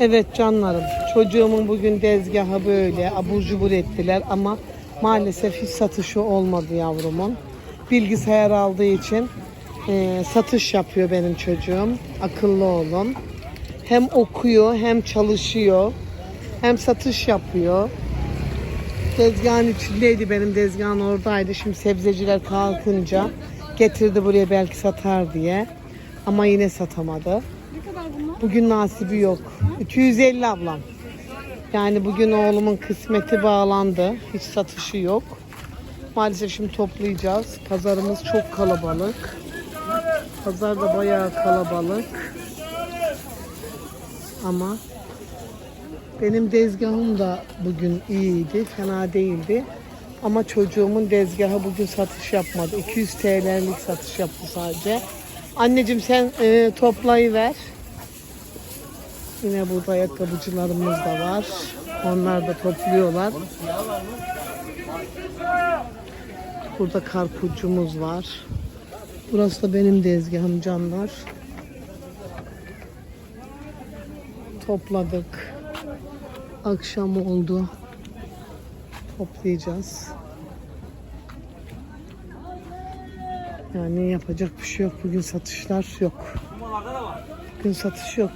Evet canlarım. Çocuğumun bugün tezgahı böyle abur cubur ettiler ama maalesef hiç satışı olmadı yavrumun. Bilgisayar aldığı için e, satış yapıyor benim çocuğum. Akıllı olun. Hem okuyor hem çalışıyor. Hem satış yapıyor. Tezgahın içindeydi benim tezgahın oradaydı. Şimdi sebzeciler kalkınca getirdi buraya belki satar diye. Ama yine satamadı. Bugün nasibi yok. 250 ablam. Yani bugün oğlumun kısmeti bağlandı. Hiç satışı yok. Maalesef şimdi toplayacağız. Pazarımız çok kalabalık. Pazar da bayağı kalabalık. Ama benim dezgahım da bugün iyiydi. Fena değildi. Ama çocuğumun dezgahı bugün satış yapmadı. 200 TL'lik satış yaptı sadece. Anneciğim sen e, toplayıver. Yine burada ayakkabıcılarımız da var. Onlar da topluyorlar. Burada karpuzcumuz var. Burası da benim dezgahım canlar. Topladık. Akşam oldu. Toplayacağız. Yani yapacak bir şey yok. Bugün satışlar yok. Bugün satış yok.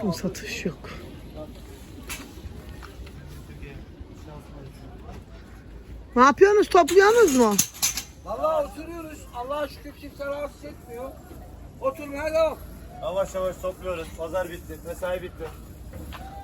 Bugün satış yok. Ne yapıyorsunuz? Topluyorsunuz mu? Vallahi oturuyoruz. Allah'a şükür kimse rahatsız etmiyor. Oturmaya devam. Yavaş yavaş topluyoruz. Pazar bitti. Mesai bitti.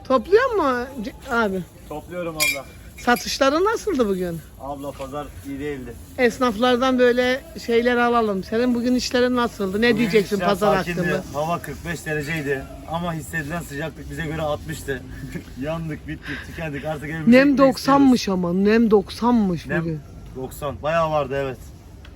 Topluyor mu abi? Topluyorum abla. Satışları nasıldı bugün? Abla pazar iyi değildi. Esnaflardan böyle şeyler alalım. Senin bugün işlerin nasıldı? Ne diyeceksin İşler pazar sakindi. hakkında? Hava 45 dereceydi. Ama hissedilen sıcaklık bize göre 60'tı. Yandık, bittik, tükendik. Artık evimize Nem gitmek istiyoruz. 90'mış ama. Nem 90'mış Nem bugün. 90. Bayağı vardı evet.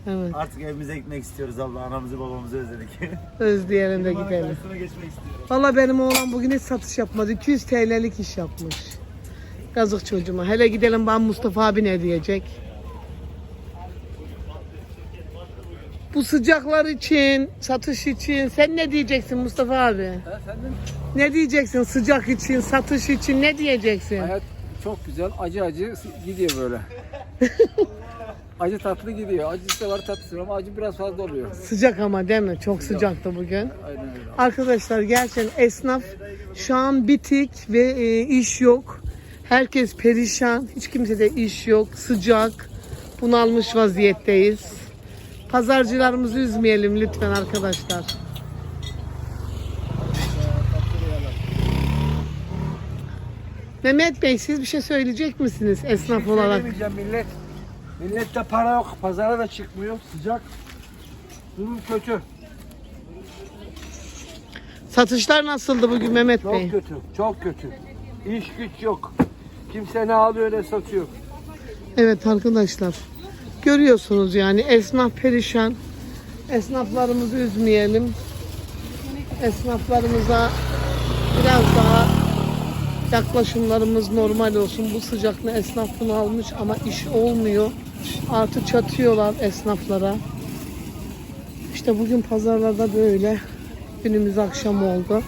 Evet. Artık evimize gitmek istiyoruz abla. Anamızı babamızı özledik. Özleyelim de gidelim. karşısına geçmek istiyorum. Valla benim oğlan bugün hiç satış yapmadı. 200 TL'lik iş yapmış. Yazık çocuğuma. Hele gidelim ben Mustafa abi ne diyecek? Bu sıcaklar için, satış için sen ne diyeceksin Mustafa abi? Efendim Ne diyeceksin sıcak için, satış için ne diyeceksin? hayat çok güzel. Acı acı gidiyor böyle. acı tatlı gidiyor. Acısı da var tatlısı var ama acı biraz fazla oluyor. Sıcak ama değil mi? Çok sıcaktı bugün. Aynen öyle. Arkadaşlar gerçekten esnaf şu an bitik ve e, iş yok. Herkes perişan. Hiç kimsede iş yok. Sıcak. Bunalmış vaziyetteyiz. Pazarcılarımızı üzmeyelim lütfen arkadaşlar. Mehmet Bey siz bir şey söyleyecek misiniz esnaf olarak? Söylemeyeceğim millet. Millette para yok. Pazara da çıkmıyor. Sıcak. Durum kötü. Satışlar nasıldı bugün Mehmet Çok Bey? kötü. Çok kötü. İş güç yok. Kimse ne alıyor ne satıyor. Evet arkadaşlar. Görüyorsunuz yani esnaf perişan. Esnaflarımızı üzmeyelim. Esnaflarımıza biraz daha yaklaşımlarımız normal olsun. Bu sıcakta esnaf bunu almış ama iş olmuyor. Artı çatıyorlar esnaflara. İşte bugün pazarlarda böyle. Günümüz akşam oldu.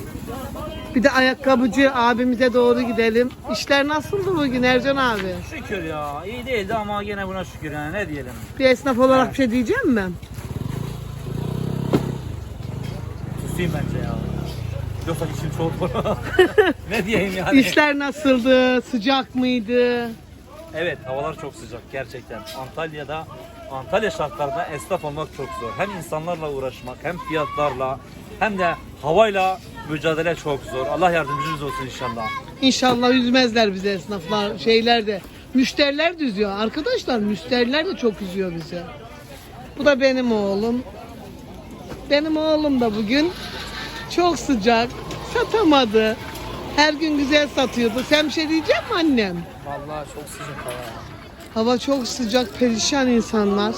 Bir de ayakkabıcı abimize doğru gidelim. İşler nasıldı bugün Ercan abi? Şükür ya. iyi değildi ama gene buna şükür yani ne diyelim. Bir esnaf olarak bir şey diyeceğim mi? Susayım bence ya. Yoksa işim çok ne diyeyim yani. İşler nasıldı? Sıcak mıydı? Evet havalar çok sıcak gerçekten. Antalya'da Antalya şartlarında esnaf olmak çok zor. Hem insanlarla uğraşmak hem fiyatlarla hem de havayla mücadele çok zor. Allah yardımcınız olsun inşallah. İnşallah üzmezler bizi esnaflar, şeyler de. Müşteriler de üzüyor. Arkadaşlar müşteriler de çok üzüyor bizi. Bu da benim oğlum. Benim oğlum da bugün çok sıcak. Satamadı. Her gün güzel satıyordu. Sen bir şey diyecek mi annem? Vallahi çok sıcak hava. Hava çok sıcak, perişan insanlar.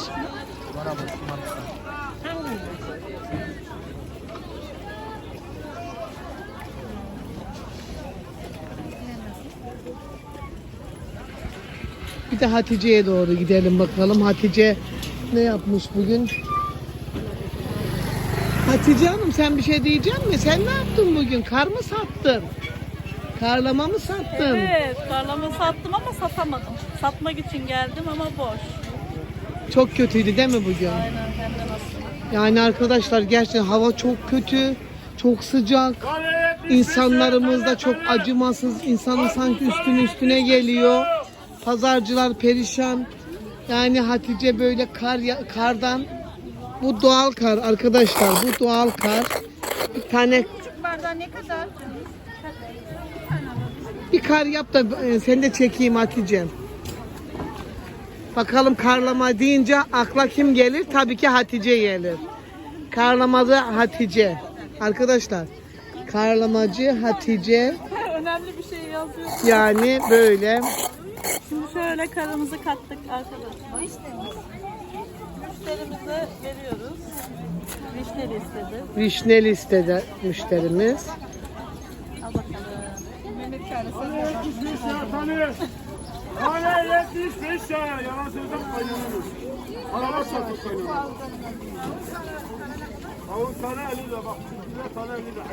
Bir de Hatice'ye doğru gidelim bakalım. Hatice ne yapmış bugün? Hatice Hanım sen bir şey diyecek misin? Sen ne yaptın bugün? Kar mı sattın? Karlama mı sattın? Evet, tarlamı sattım ama satamadım. Satmak için geldim ama boş. Çok kötüydü değil mi bugün? Aynen hem de nasıl. Yani arkadaşlar gerçekten hava çok kötü, çok sıcak. İnsanlarımız da çok acımasız. İnsanın sanki üstüne üstüne geliyor. Pazarcılar perişan. Yani Hatice böyle kar kardan bu doğal kar arkadaşlar. Bu doğal kar. Bir tane Küçük bardağı ne kadar? bir kar yap da e, seni de çekeyim Hatice. Bakalım karlama deyince akla kim gelir? Tabii ki Hatice gelir. Karlamacı Hatice. Arkadaşlar karlamacı Hatice Önemli bir şey yazıyor. yani böyle Şimdi şöyle karımızı kattık arkadaşlar. Müşterimize veriyoruz. Vişneli istedi. vişne listede müşterimiz. Al bakalım. Mehmet karısı. Tane. Tane 75 ya. Yalan sözüm kaynanamız. Araba sattık kaynanamız. Tavuk tane 50 lira bak. Çiftliğe tane 50 lira.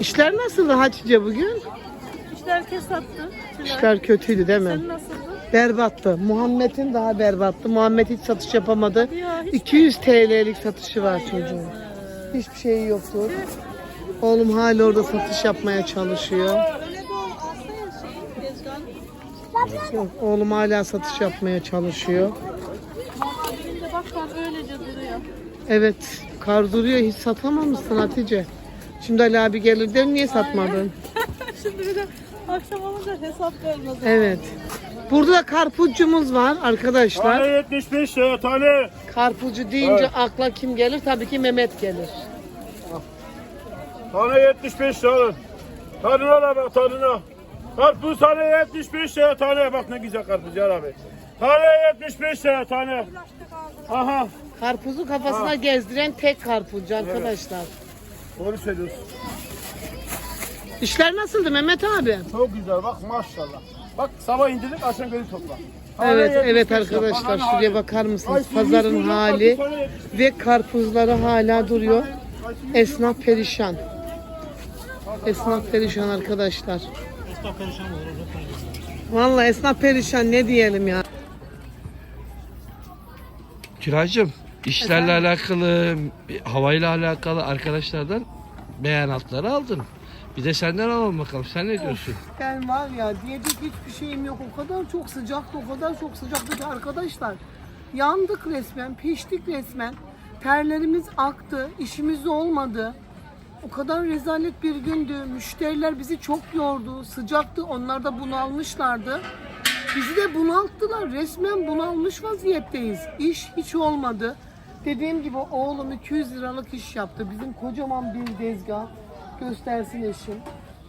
İşler nasıldı Hatice bugün? İşler kes sattı. İşler kötüydü değil mi? Senin nasıldı? Berbattı. Muhammed'in daha berbattı. Muhammed hiç satış yapamadı. Ya, hiç 200 TL'lik satışı var çocuğun. Hiçbir şeyi yoktu. Oğlum hala orada satış yapmaya çalışıyor. Oğlum hala satış yapmaya çalışıyor. Bak öylece duruyor. Evet, kar duruyor. Hiç satamamışsın Hatice. Şimdi Ali abi gelir der niye satmadın? Şimdi bir de akşam olunca hesap vermez. Evet. Burada da karpuzcumuz var arkadaşlar. Tane 75 lira tane. Karpuzcu deyince akla kim gelir? Tabii ki Mehmet gelir. Tane 75 lira alın. Tadına bak tadına. Karpuz tane 75 lira tane. Bak ne güzel karpuz ya abi. Tane 75 lira tane. Aha. Karpuzu kafasına gezdiren tek karpuzcu arkadaşlar. Doğru söylüyorsun. İşler nasıldı Mehmet abi? Çok güzel bak maşallah. Bak sabah indirdik akşam geri topla. Evet Tane evet 75 lira. arkadaşlar Pazarın şuraya hali. bakar mısınız? Ay, Pazarın yüz milyon hali karpuz tane 75 ve karpuzları hala duruyor. Esnaf perişan. Esnaf perişan arkadaşlar. Vallahi esnaf perişan ne diyelim ya. Kiracım işlerle alakalı, havayla alakalı arkadaşlardan beyanatları aldın. Bir de senden alalım bakalım. Sen ne diyorsun? Ben var ya diyecek hiçbir şeyim yok. O kadar çok sıcaktı, o kadar çok sıcaktı ki arkadaşlar. Yandık resmen, piştik resmen. Terlerimiz aktı, işimiz olmadı. O kadar rezalet bir gündü. Müşteriler bizi çok yordu. Sıcaktı, onlar da bunalmışlardı. Bizi de bunalttılar. Resmen bunalmış vaziyetteyiz. İş hiç olmadı. Dediğim gibi oğlum 200 liralık iş yaptı. Bizim kocaman bir tezgah. Göstersin eşim.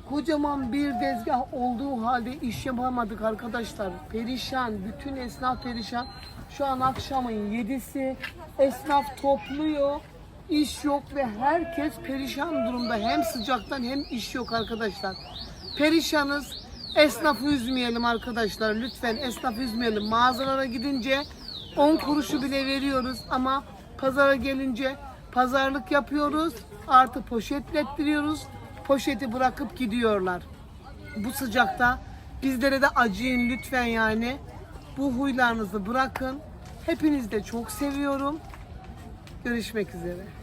Kocaman bir tezgah olduğu halde iş yapamadık arkadaşlar. Perişan, bütün esnaf perişan. Şu an akşamın 7'si. Esnaf topluyor. İş yok ve herkes perişan durumda. Hem sıcaktan hem iş yok arkadaşlar. Perişanız. Esnafı üzmeyelim arkadaşlar. Lütfen esnafı üzmeyelim. Mağazalara gidince 10 kuruşu bile veriyoruz ama pazara gelince pazarlık yapıyoruz. Artı poşetlettiriyoruz. Poşeti bırakıp gidiyorlar. Bu sıcakta bizlere de acıyın lütfen yani. Bu huylarınızı bırakın. Hepinizi de çok seviyorum. Görüşmek üzere.